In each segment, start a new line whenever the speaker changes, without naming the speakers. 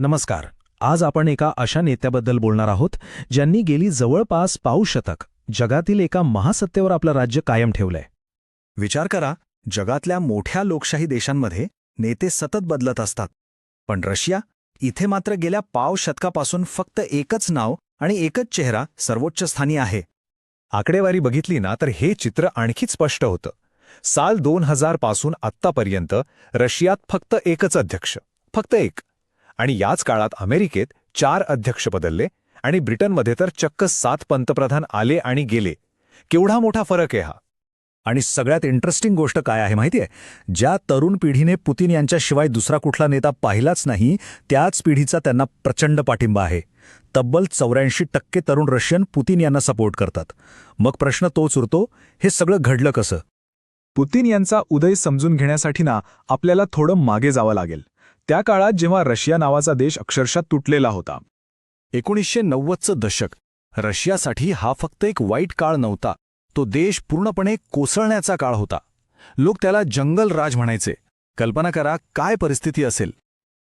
नमस्कार. आज आपण एका अशा नेत्याबद्दल बोलणार आहोत ज्यांनी गेली जवळपास पाऊ शतक जगातील एका महासत्तेवर आपलं राज्य कायम ठेवलंय.
विचार करा जगातल्या मोठ्या लोकशाही देशांमध्ये नेते सतत बदलत असतात. पण रशिया इथे मात्र गेल्या पाव शतकापासून फक्त एकच नाव आणि एकच चेहरा सर्वोच्च स्थानी आहे.
आकडेवारी बघितली ना तर हे चित्र आणखीच स्पष्ट होतं. साल दोन हजारपासून आत्तापर्यंत रशियात फक्त एकच अध्यक्ष फक्त एक. आणि याच काळात अमेरिकेत चार अध्यक्ष बदलले आणि ब्रिटनमध्ये तर चक्क सात पंतप्रधान आले आणि गेले. केवढा मोठा फरक आहे हा.
आणि सगळ्यात इंटरेस्टिंग गोष्ट काय आहे माहितीये ज्या तरुण पिढीने पुतीन यांच्याशिवाय दुसरा कुठला नेता पाहिलाच नाही त्याच पिढीचा त्यांना प्रचंड पाठिंबा आहे. तब्बल चौऱ्याऐंशी टक्के तरुण रशियन पुतीन यांना सपोर्ट करतात. मग प्रश्न तोच उरतो हे सगळं घडलं कसं?
पुतीन यांचा उदय समजून घेण्यासाठी ना आपल्याला थोडं मागे जावं लागेल. त्या काळात जेव्हा रशिया नावाचा देश अक्षरशः तुटलेला होता.
एकोणीसशे नव्वदचं दशक. रशियासाठी हा फक्त एक वाईट काळ नव्हता. तो देश पूर्णपणे कोसळण्याचा काळ होता. लोक त्याला जंगल राज म्हणायचे. कल्पना करा काय परिस्थिती असेल?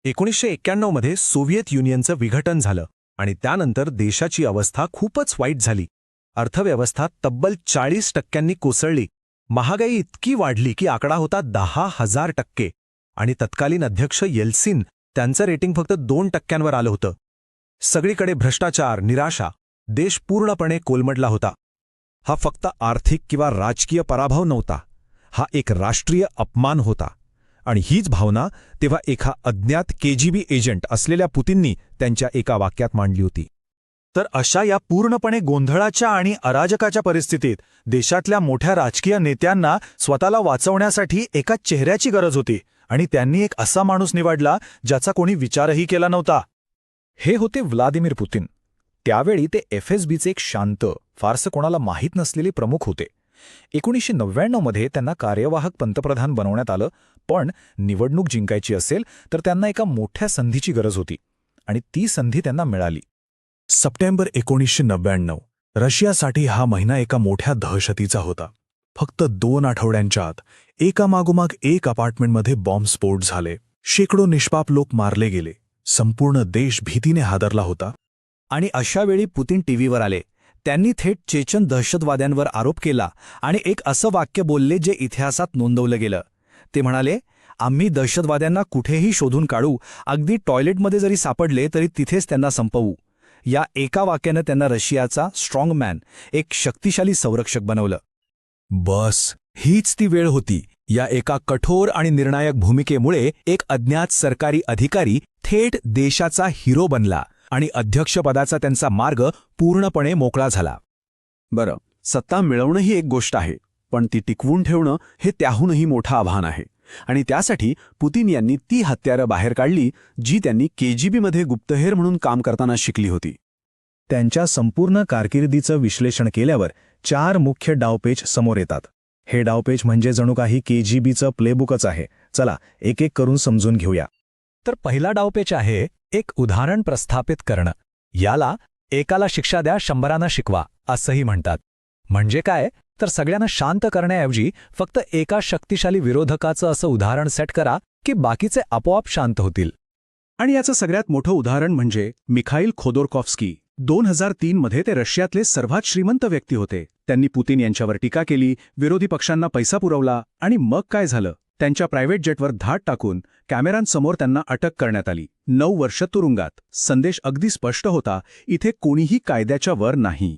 एकोणीसशे एक्क्याण्णवमध्ये सोव्हिएत युनियनचं विघटन झालं आणि त्यानंतर देशाची अवस्था खूपच वाईट झाली. अर्थव्यवस्था तब्बल चाळीस टक्क्यांनी कोसळली. महागाई इतकी वाढली की आकडा होता दहा हजार टक्के. आणि तत्कालीन अध्यक्ष येल्सिन त्यांचं रेटिंग फक्त दोन टक्क्यांवर आलं होतं. सगळीकडे भ्रष्टाचार निराशा. देश पूर्णपणे कोलमडला होता. हा फक्त आर्थिक किंवा राजकीय पराभव नव्हता. हा एक राष्ट्रीय अपमान होता. आणि हीच भावना तेव्हा एका अज्ञात केजीबी एजंट असलेल्या पुतींनी त्यांच्या एका वाक्यात मांडली होती.
तर अशा या पूर्णपणे गोंधळाच्या आणि अराजकाच्या परिस्थितीत देशातल्या मोठ्या राजकीय नेत्यांना स्वतःला वाचवण्यासाठी एका चेहऱ्याची गरज होती. आणि त्यांनी एक असा माणूस निवडला ज्याचा कोणी विचारही केला नव्हता.
हे होते व्लादिमीर पुतिन. त्यावेळी ते एफ एक शांत फारसं कोणाला माहीत नसलेले प्रमुख होते. एकोणीसशे नव्याण्णवमध्ये त्यांना कार्यवाहक पंतप्रधान बनवण्यात आलं पण निवडणूक जिंकायची असेल तर त्यांना एका मोठ्या संधीची गरज होती आणि ती संधी त्यांना मिळाली.
सप्टेंबर एकोणीसशे नव्याण्णव रशियासाठी हा महिना एका मोठ्या दहशतीचा होता. फक्त दोन आठवड्यांच्या आत एकामागोमाग एक अपार्टमेंटमध्ये बॉम्बस्फोट झाले. शेकडो निष्पाप लोक मारले गेले. संपूर्ण देश भीतीने हादरला होता.
आणि अशावेळी पुतीन टीव्हीवर आले. त्यांनी थेट चेचन दहशतवाद्यांवर आरोप केला आणि एक असं वाक्य बोलले जे इतिहासात नोंदवलं गेलं. ते म्हणाले आम्ही दहशतवाद्यांना कुठेही शोधून काढू अगदी टॉयलेटमध्ये जरी सापडले तरी तिथेच त्यांना संपवू. या एका वाक्यानं त्यांना रशियाचा स्ट्राँगमॅन एक शक्तिशाली संरक्षक बनवलं.
बस. हीच ती वेळ होती. या एका कठोर आणि निर्णायक भूमिकेमुळे एक अज्ञात सरकारी अधिकारी थेट देशाचा हिरो बनला आणि अध्यक्षपदाचा त्यांचा मार्ग पूर्णपणे मोकळा झाला.
बरं सत्ता मिळवणं ही एक गोष्ट आहे पण ती टिकवून ठेवणं हे त्याहूनही मोठं आव्हान आहे. आणि त्यासाठी पुतीन यांनी ती हत्यारं बाहेर काढली जी त्यांनी केजीबीमध्ये गुप्तहेर म्हणून काम करताना शिकली होती.
त्यांच्या संपूर्ण कारकिर्दीचं विश्लेषण केल्यावर चार मुख्य डावपेच समोर येतात. हे डावपेच म्हणजे जणू काही केजीबीचं प्लेबुकच आहे. चला एक एक करून समजून घेऊया.
तर पहिला डावपेच आहे एक उदाहरण प्रस्थापित करणं. याला एकाला शिक्षा द्या शंभरांना शिकवा असंही म्हणतात. म्हणजे काय? तर सगळ्यांना शांत करण्याऐवजी फक्त एका शक्तिशाली विरोधकाचं असं उदाहरण सेट करा की बाकीचे आपोआप शांत होतील.
आणि याचं सगळ्यात मोठं उदाहरण म्हणजे मिखाईल खोदोरकॉफ्स्की. दोन हजार तीनमध्ये ते रशियातले सर्वात श्रीमंत व्यक्ती होते. त्यांनी पुतीन यांच्यावर टीका केली विरोधी पक्षांना पैसा पुरवला आणि मग काय झालं? त्यांच्या प्रायव्हेट जेटवर धाड टाकून कॅमेरांसमोर त्यांना अटक करण्यात आली. नऊ वर्ष तुरुंगात. संदेश अगदी स्पष्ट होता इथे कोणीही कायद्याच्या वर नाही.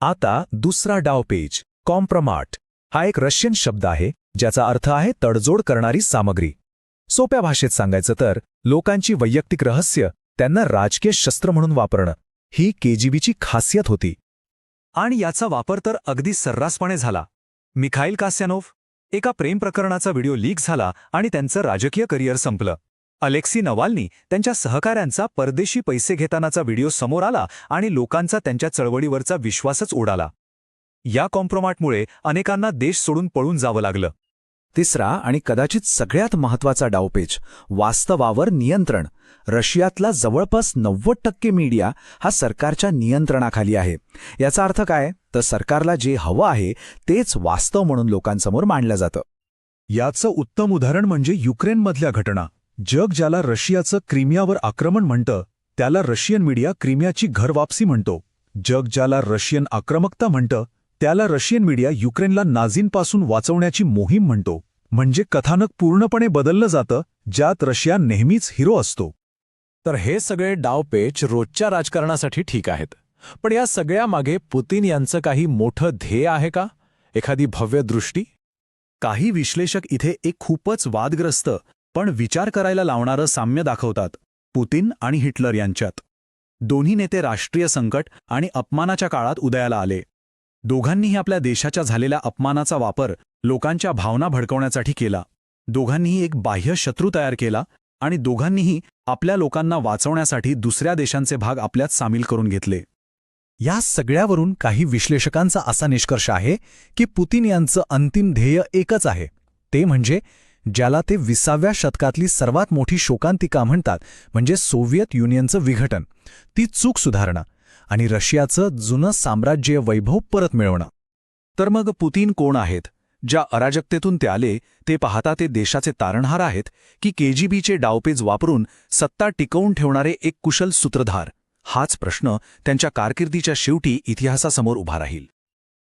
आता दुसरा डावपेज कॉम्प्रमाट. हा एक रशियन शब्द आहे ज्याचा अर्थ आहे तडजोड करणारी सामग्री. सोप्या भाषेत सांगायचं तर लोकांची वैयक्तिक रहस्य त्यांना राजकीय शस्त्र म्हणून वापरणं. ही केजीबीची खासियत होती.
आणि याचा वापर तर अगदी सर्रासपणे झाला. मिखाईल कास्यानोव्ह एका प्रेम प्रकरणाचा व्हिडिओ लीक झाला आणि त्यांचं राजकीय करिअर संपलं. अलेक्सी नवाल्नी त्यांच्या सहकाऱ्यांचा परदेशी पैसे घेतानाचा व्हिडिओ समोर आला आणि लोकांचा त्यांच्या चळवळीवरचा विश्वासच उडाला या कॉम्प्रोमाटमुळे अनेकांना देश सोडून पळून जावं लागलं.
तिसरा आणि कदाचित सगळ्यात महत्त्वाचा डावपेच वास्तवावर नियंत्रण. रशियातला जवळपास नव्वद टक्के मीडिया हा सरकारच्या नियंत्रणाखाली आहे. याचा अर्थ काय? तर सरकारला जे हवं आहे तेच वास्तव म्हणून लोकांसमोर मांडलं जातं.
याचं उत्तम उदाहरण म्हणजे युक्रेनमधल्या घटना.
जग ज्याला रशियाचं क्रिमियावर आक्रमण म्हणतं त्याला रशियन मीडिया क्रिमियाची घरवापसी म्हणतो. जग ज्याला रशियन आक्रमकता म्हणतं त्याला रशियन मीडिया युक्रेनला नाझींपासून वाचवण्याची मोहीम म्हणतो म्हणजे कथानक पूर्णपणे बदललं जातं ज्यात रशिया नेहमीच हिरो असतो.
तर हे सगळे डावपेच रोजच्या राजकारणासाठी ठीक आहेत. पण या सगळ्यामागे पुतीन यांचं काही मोठं ध्येय आहे का? एखादी भव्य दृष्टी?
काही विश्लेषक इथे एक खूपच वादग्रस्त पण विचार करायला लावणारं साम्य दाखवतात पुतीन आणि हिटलर यांच्यात. दोन्ही नेते राष्ट्रीय संकट आणि अपमानाच्या काळात उदयाला आले. दोघांनीही आपल्या देशाच्या झालेल्या अपमानाचा वापर लोकांच्या भावना भडकवण्यासाठी केला. दोघांनीही एक बाह्य शत्रू तयार केला आणि दोघांनीही आपल्या लोकांना वाचवण्यासाठी दुसऱ्या देशांचे भाग आपल्यात सामील करून घेतले. या सगळ्यावरून काही विश्लेषकांचा असा निष्कर्ष आहे की पुतीन यांचं अंतिम ध्येय एकच आहे. ते म्हणजे ज्याला ते विसाव्या शतकातली सर्वात मोठी शोकांतिका म्हणतात म्हणजे सोव्हिएत युनियनचं विघटन. ती चूक सुधारणा. आणि रशियाचं जुनं साम्राज्य वैभव परत मिळवणं. तर मग पुतीन कोण आहेत? ज्या अराजकतेतून ते आले ते पाहता ते देशाचे तारणहार आहेत की केजीबीचे डावपेज वापरून सत्ता टिकवून ठेवणारे एक कुशल सूत्रधार. हाच प्रश्न त्यांच्या कारकिर्दीच्या शेवटी इतिहासासमोर उभा राहील.